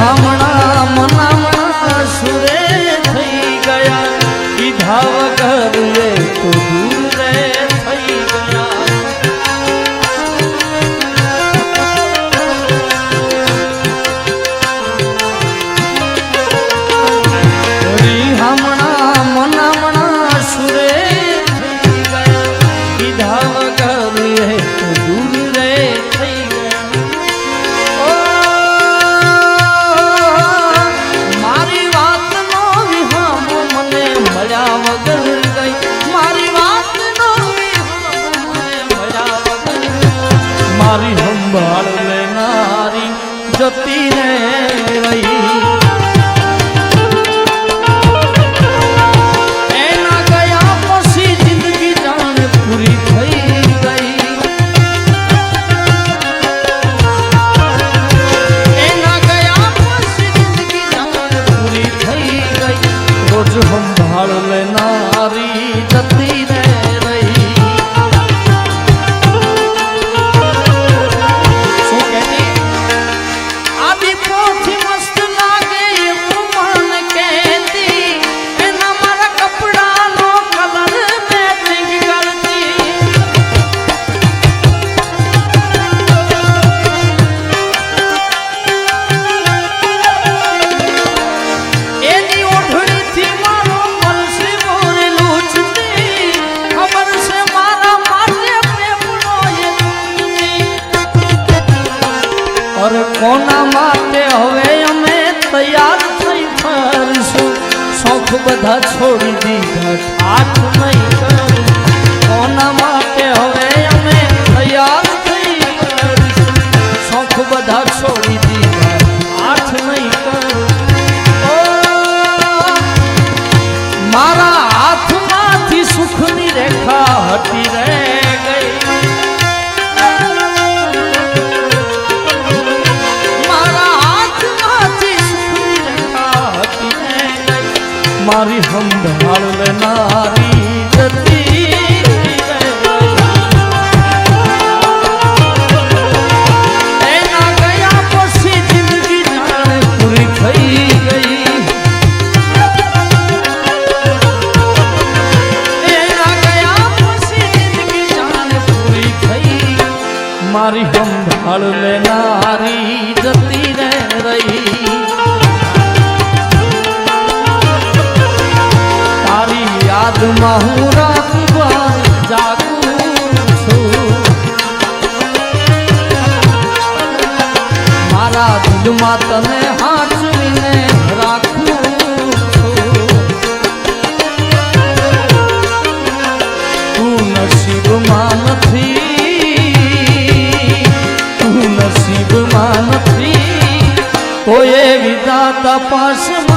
हम পাশ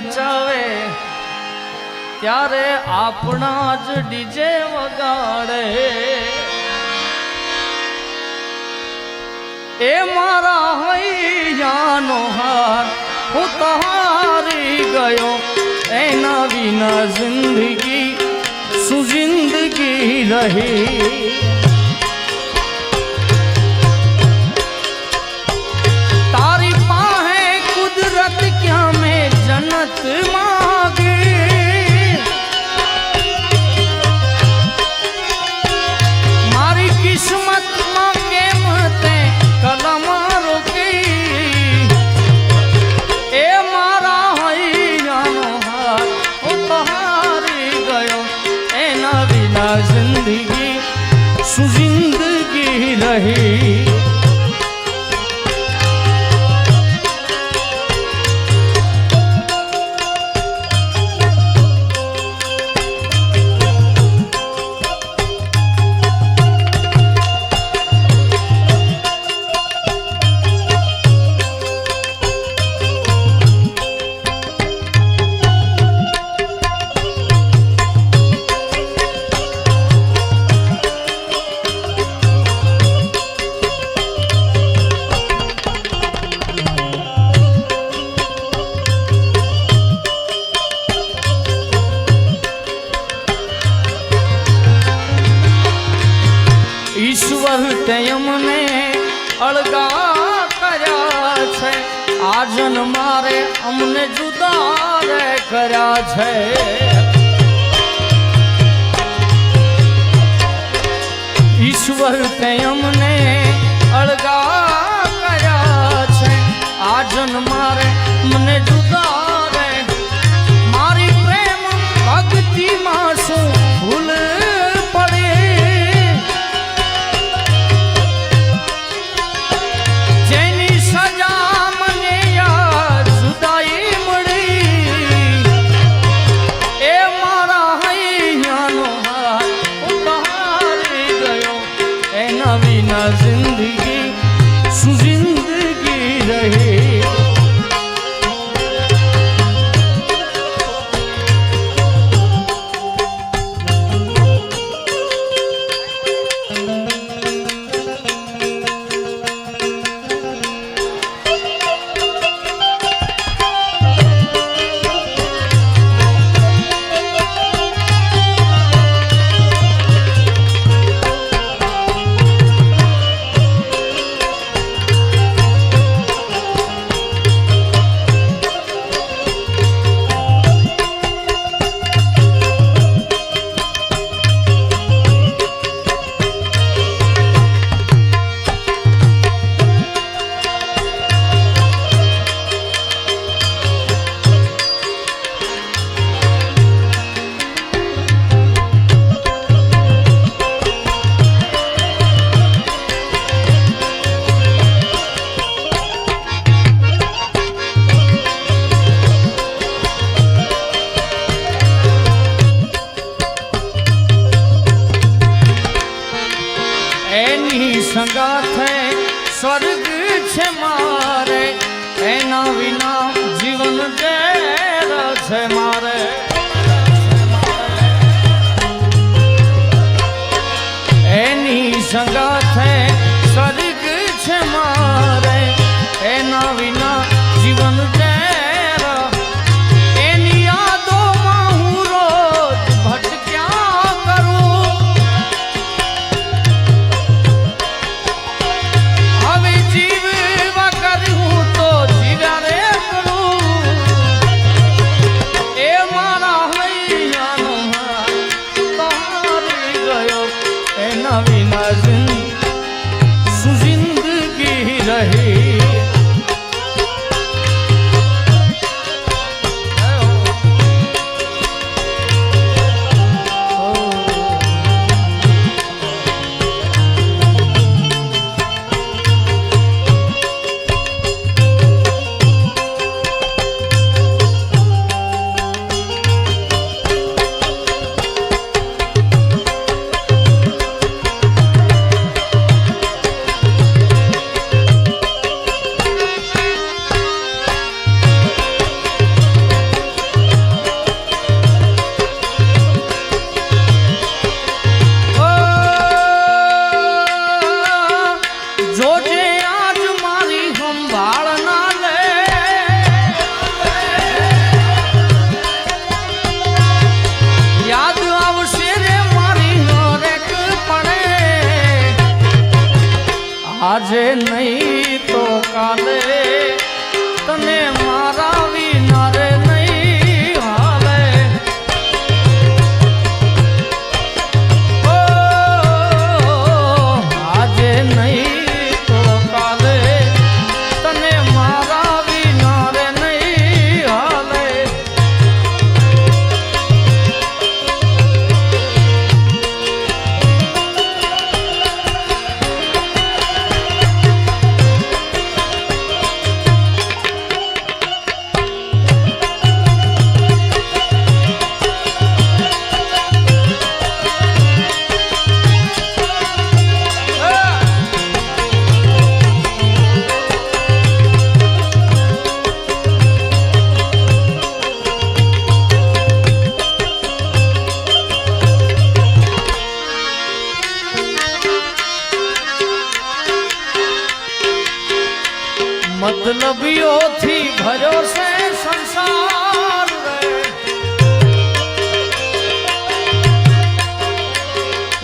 નચાવે. ત્યારે આપણા જ ડીજે વગાડે. એ મારા હૈયાનો હાર હું તહારી ગયો. એના વિના જિંદગી સુજિંદગી રહી. जिंदगी सु जिंदगी रही પ્રેમને અળગા કર્યા છે. આ જન મારે અમને જુદા કર્યા છે. ઈશ્વર પ્રેમને અળગા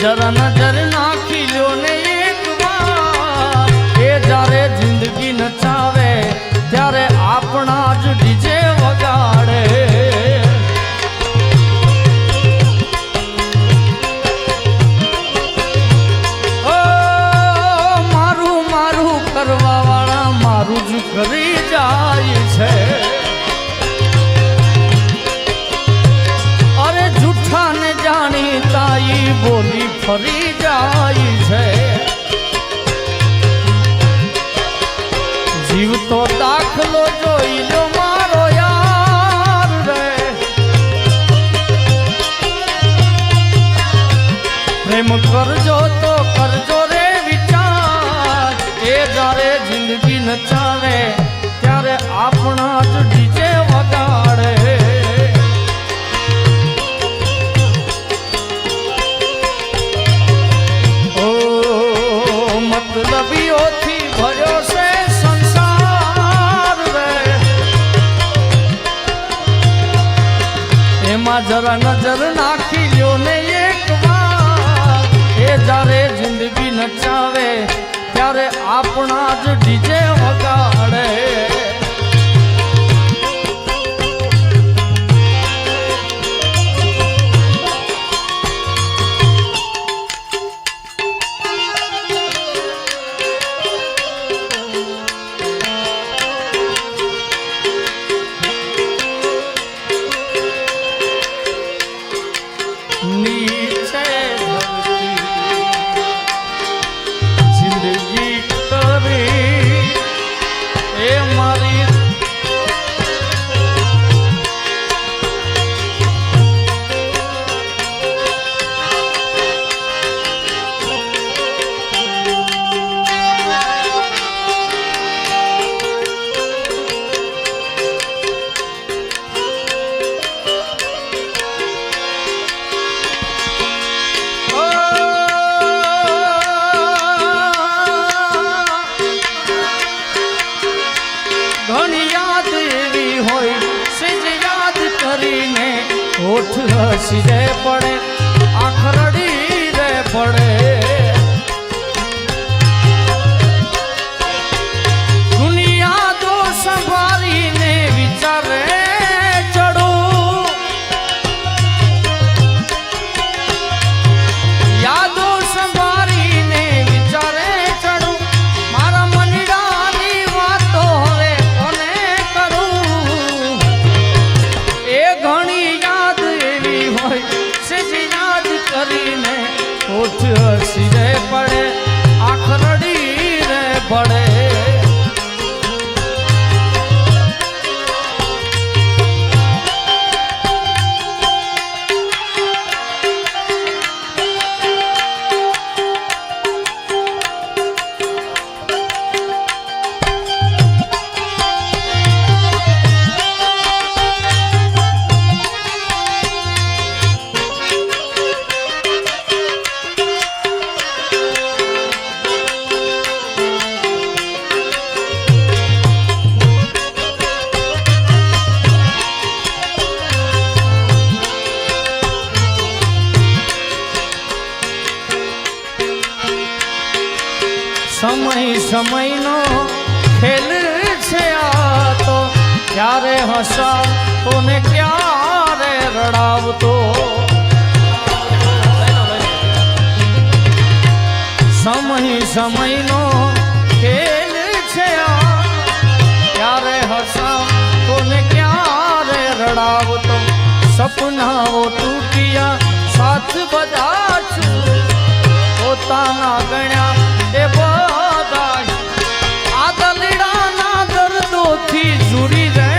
जरा नजर ना પ્રેમ કરજો તો કરજો રે વિચાર. એ જ્યારે જિંદગી નચાવે ત્યારે આપણા જ આપણા યાદ એવી હોય સેજ યાદ કરીને હોઠ હસી રે પડે આખરડી રે પડે સમયનો ખેલ છે ક્યારે હસાવતો ને ક્યારે રડાવતો? સપનાઓ તૂટ્યા, સાથ બધા છું. પોતાના ગણ્યા એ બધા આ દલડાના દર્દોથી જુરી રે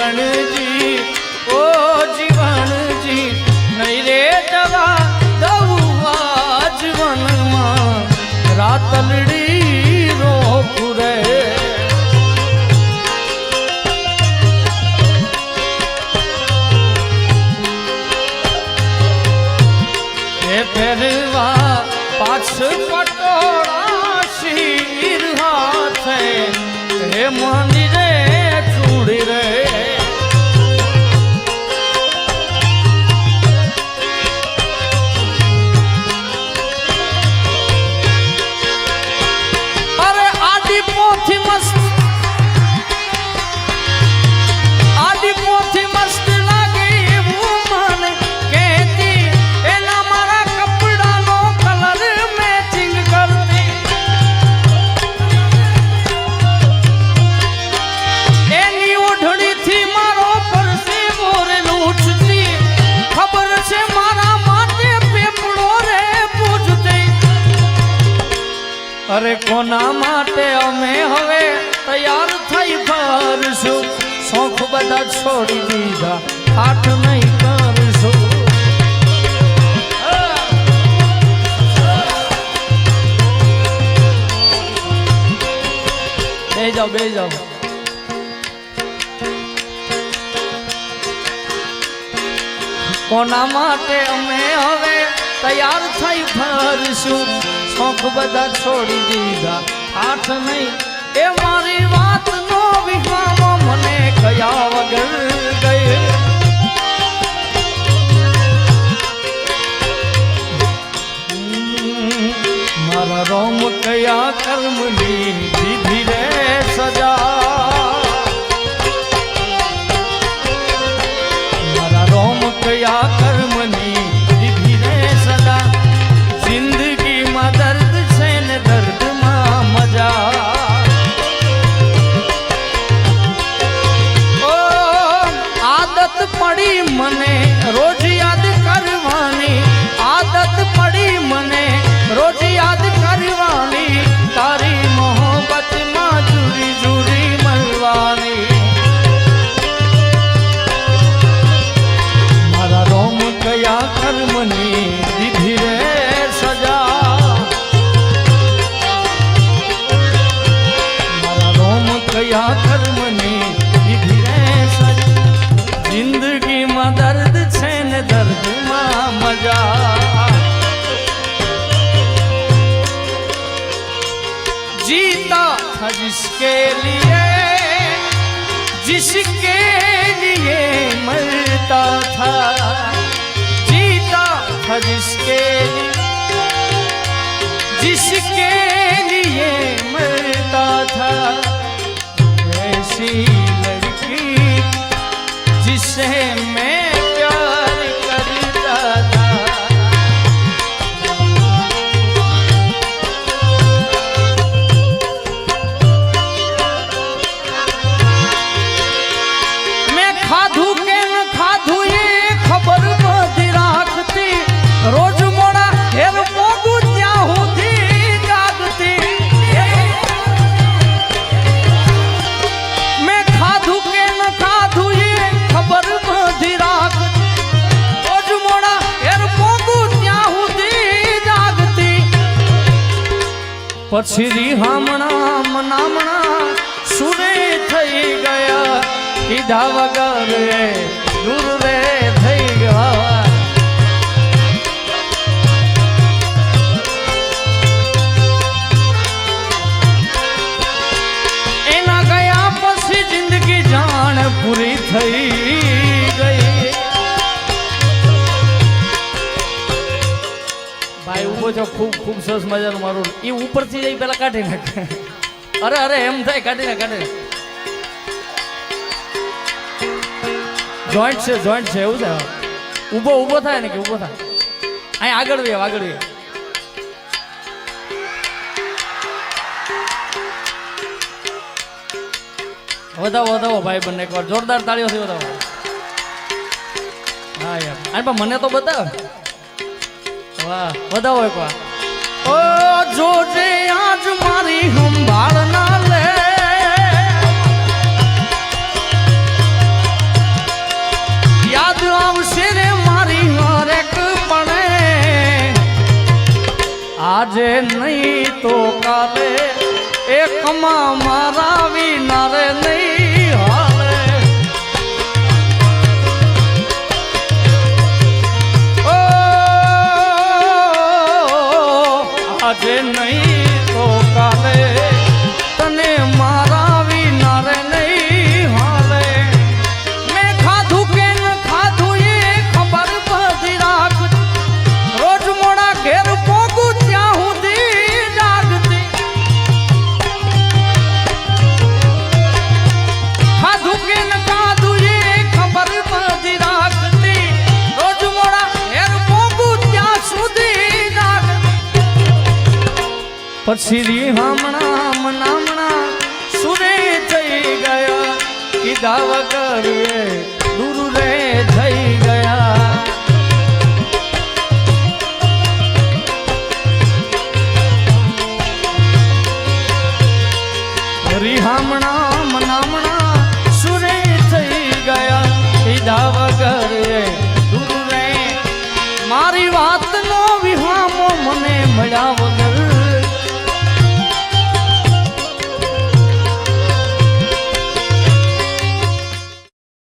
જીવનજી, ઓ જીવનજી નહીં રે દવા દઉં આ જીવનમાં રાતલડી રોકું રે. ફેરવા પાછ પટોળા શિર હાથે. હે મંદિરે છોડી દીધા આઠ નહીં જાઓ, બે જાઓ. કોના માટે અમે હવે તૈયાર થઈ ફરશું? શોખ બધા છોડી દીધા આઠ નહીં. એ મારી વાત નો વિહામો મને કયા વગર હમ, મારા રોમ કયા કર્મની દીધી રે સજા? You. से છો ખૂબ ખૂબ સરસ મજાનું મારું એ ઉપરથી જઈ પેલા કાઢી નાખે. અરે અરે, એમ થાય, કાઢી નાખ, કાઢી જોઈન્ટ છે જોઈન્ટ છે, એવું છે ઊભો ઊભો થાય ને કે ઊભો થાય. અહીં આગળ વે આગળ વે. વધાવો વધાવો ભાઈ બંને એકવાર. જોરદાર તાળીઓથી વધાવો. હા, યાર. અને પણ મને તો બતાવ. વાહ આજ મારી સંભાળ લે. યાદ આવશે મારી હરેક પણે. આજે નહીં તો કાલે એકમાં મારા પછી રીહામણા મનામણા સુરે થઈ ગયા. કીધા વગર